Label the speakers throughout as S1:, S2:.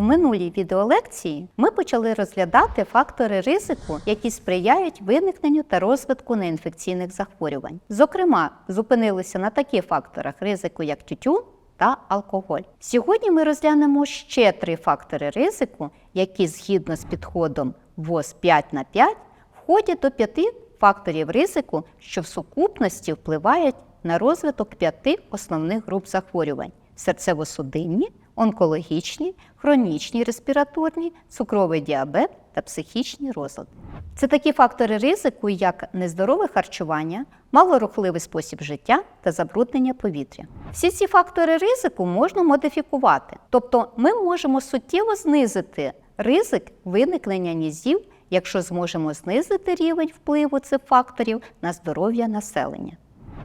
S1: минулій відеолекції ми почали розглядати фактори ризику, які сприяють виникненню та розвитку неінфекційних захворювань. Зокрема, зупинилися на таких факторах ризику, як тютюн та алкоголь. Сьогодні ми розглянемо ще три фактори ризику, які згідно з підходом ВОЗ 5 на 5 входять до п'яти факторів ризику, що в сукупності впливають на розвиток п'яти основних груп захворювань: серцево-судинні, онкологічні, хронічні респіраторні, цукровий діабет та психічні розлади. Це такі фактори ризику, як нездорове харчування, малорухливий спосіб життя та забруднення повітря. Всі ці фактори ризику можна модифікувати, тобто ми можемо суттєво знизити ризик виникнення нізів, якщо зможемо знизити рівень впливу цих факторів на здоров'я населення.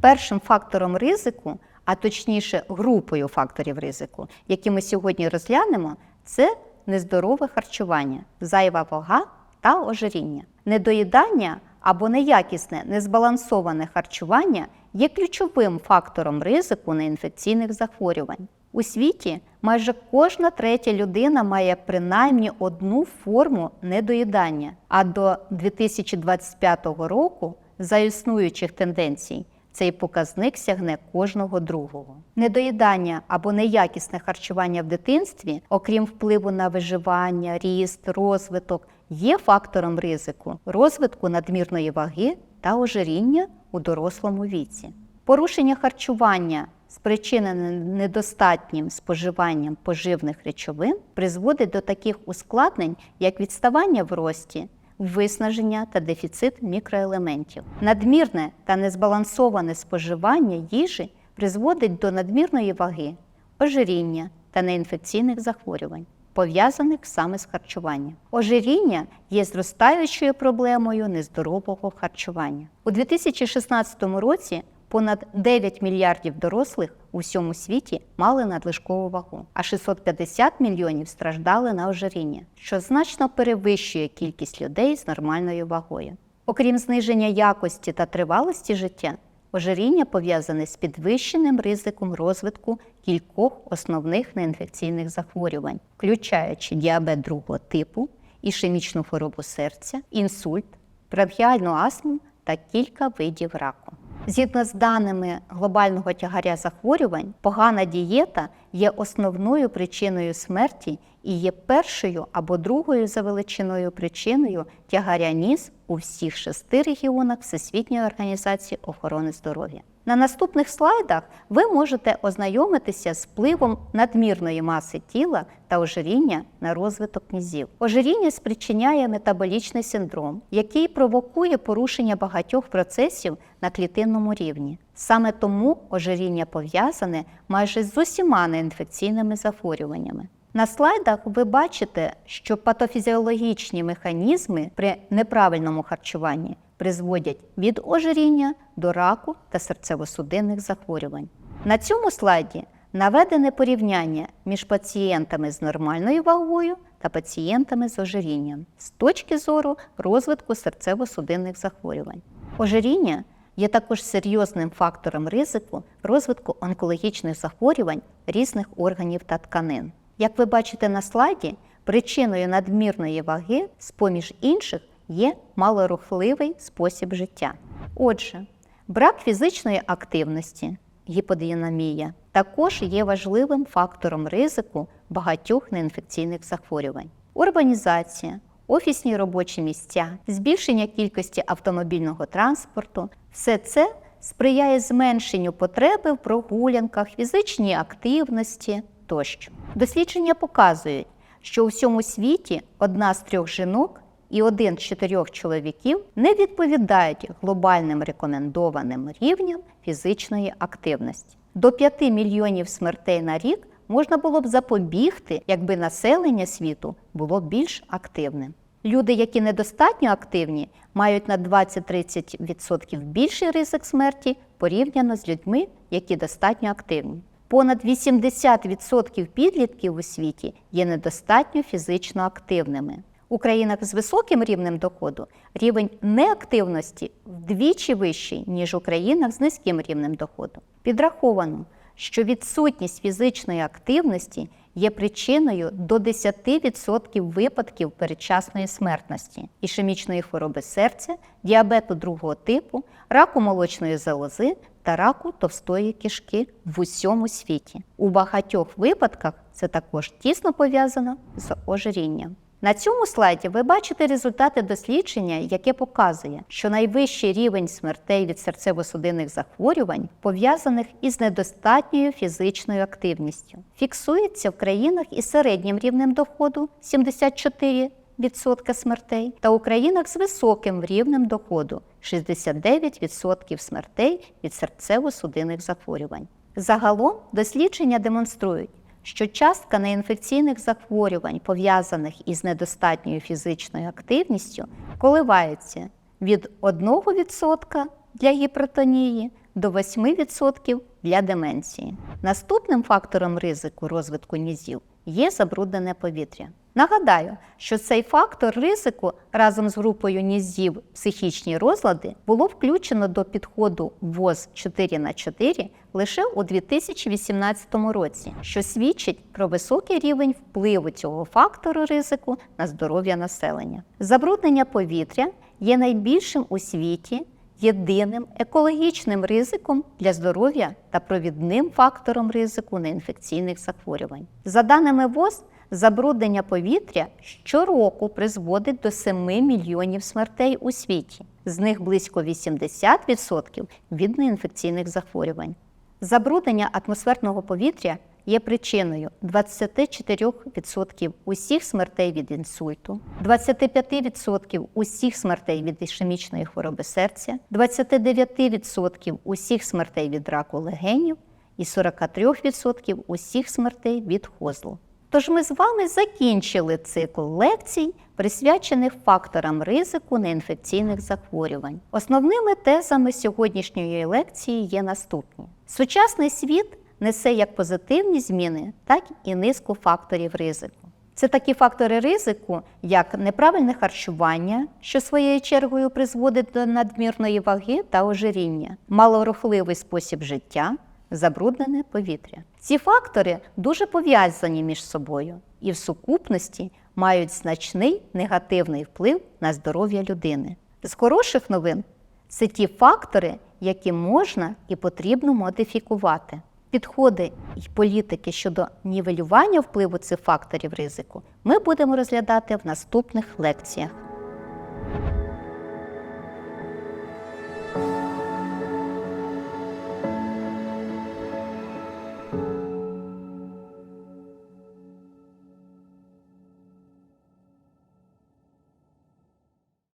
S1: Першим фактором ризику, а точніше групою факторів ризику, які ми сьогодні розглянемо, це нездорове харчування, зайва вага та ожиріння. Недоїдання або неякісне, незбалансоване харчування є ключовим фактором ризику неінфекційних захворювань. У світі майже кожна третя людина має принаймні одну форму недоїдання, а до 2025 року, за існуючих тенденцій, цей показник сягне кожного другого. Недоїдання або неякісне харчування в дитинстві, окрім впливу на виживання, ріст, розвиток, є фактором ризику розвитку надмірної ваги та ожиріння у дорослому віці. Порушення харчування, спричинене недостатнім споживанням поживних речовин, призводить до таких ускладнень, як відставання в рості, виснаження та дефіцит мікроелементів. Надмірне та незбалансоване споживання їжі призводить до надмірної ваги, ожиріння та неінфекційних захворювань, пов'язаних саме з харчуванням. Ожиріння є зростаючою проблемою нездорового харчування. У 2016 році понад 9 мільярдів дорослих у всьому світі мали надлишкову вагу, а 650 мільйонів страждали на ожиріння, що значно перевищує кількість людей з нормальною вагою. Окрім зниження якості та тривалості життя, ожиріння пов'язане з підвищеним ризиком розвитку кількох основних неінфекційних захворювань, включаючи діабет другого типу, ішемічну хворобу серця, інсульт, бронхіальну астму та кілька видів раку. Згідно з даними глобального тягаря захворювань, погана дієта є основною причиною смерті і є першою або другою за величиною причиною тягаря ніс у всіх шести регіонах Всесвітньої організації охорони здоров'я. На наступних слайдах ви можете ознайомитися з впливом надмірної маси тіла та ожиріння на розвиток нізів. Ожиріння спричиняє метаболічний синдром, який провокує порушення багатьох процесів на клітинному рівні. Саме тому ожиріння пов'язане майже з усіма неінфекційними захворюваннями. На слайдах ви бачите, що патофізіологічні механізми при неправильному харчуванні призводять від ожиріння до раку та серцево-судинних захворювань. На цьому слайді наведене порівняння між пацієнтами з нормальною вагою та пацієнтами з ожирінням з точки зору розвитку серцево-судинних захворювань. Ожиріння є також серйозним фактором ризику розвитку онкологічних захворювань різних органів та тканин. Як ви бачите на слайді, причиною надмірної ваги, з поміж інших, є малорухливий спосіб життя. Отже, брак фізичної активності, гіподинамія, також є важливим фактором ризику багатьох неінфекційних захворювань. Урбанізація, офісні робочі місця, збільшення кількості автомобільного транспорту все це сприяє зменшенню потреби в прогулянках, фізичній активності тощо. Дослідження показують, що у всьому світі одна з трьох жінок і один з чотирьох чоловіків не відповідають глобальним рекомендованим рівням фізичної активності. До 5 мільйонів смертей на рік можна було б запобігти, якби населення світу було більш активним. Люди, які недостатньо активні, мають на 20-30% більший ризик смерті порівняно з людьми, які достатньо активні. Понад 80% підлітків у світі є недостатньо фізично активними. У країнах з високим рівнем доходу рівень неактивності вдвічі вищий, ніж у країнах з низьким рівнем доходу. Підраховано, що відсутність фізичної активності є причиною до 10% випадків передчасної смертності, ішемічної хвороби серця, діабету другого типу, раку молочної залози та раку товстої кишки в усьому світі. У багатьох випадках це також тісно пов'язано з ожирінням. На цьому слайді ви бачите результати дослідження, яке показує, що найвищий рівень смертей від серцево-судинних захворювань пов'язаних із недостатньою фізичною активністю. Фіксується в країнах із середнім рівнем доходу 74%, відсотка смертей та у країнах з високим рівнем доходу 69% смертей від серцево-судинних захворювань. Загалом дослідження демонструють, що частка неінфекційних захворювань, пов'язаних із недостатньою фізичною активністю, коливається від 1% для гіпертонії до 8% для деменції. Наступним фактором ризику розвитку нізів є забруднене повітря. Нагадаю, що цей фактор ризику разом з групою нізів психічні розлади було включено до підходу ВОЗ 4 на 4 лише у 2018 році, що свідчить про високий рівень впливу цього фактору ризику на здоров'я населення. Забруднення повітря є найбільшим у світі єдиним екологічним ризиком для здоров'я та провідним фактором ризику неінфекційних захворювань. За даними ВОЗ, забруднення повітря щороку призводить до 7 мільйонів смертей у світі. З них близько 80% від неінфекційних захворювань. Забруднення атмосферного повітря є причиною 24% усіх смертей від інсульту, 25% усіх смертей від ішемічної хвороби серця, 29% усіх смертей від раку легенів і 43% усіх смертей від хозлу. Тож ми з вами закінчили цикл лекцій, присвячених факторам ризику неінфекційних захворювань. Основними тезами сьогоднішньої лекції є наступні: сучасний світ несе як позитивні зміни, так і низку факторів ризику. Це такі фактори ризику, як неправильне харчування, що своєю чергою призводить до надмірної ваги та ожиріння, малорухливий спосіб життя, забруднене повітря. Ці фактори дуже пов'язані між собою і в сукупності мають значний негативний вплив на здоров'я людини. З хороших новин це ті фактори, які можна і потрібно модифікувати. Підходи і політики щодо нівелювання впливу цих факторів ризику ми будемо розглядати в наступних лекціях.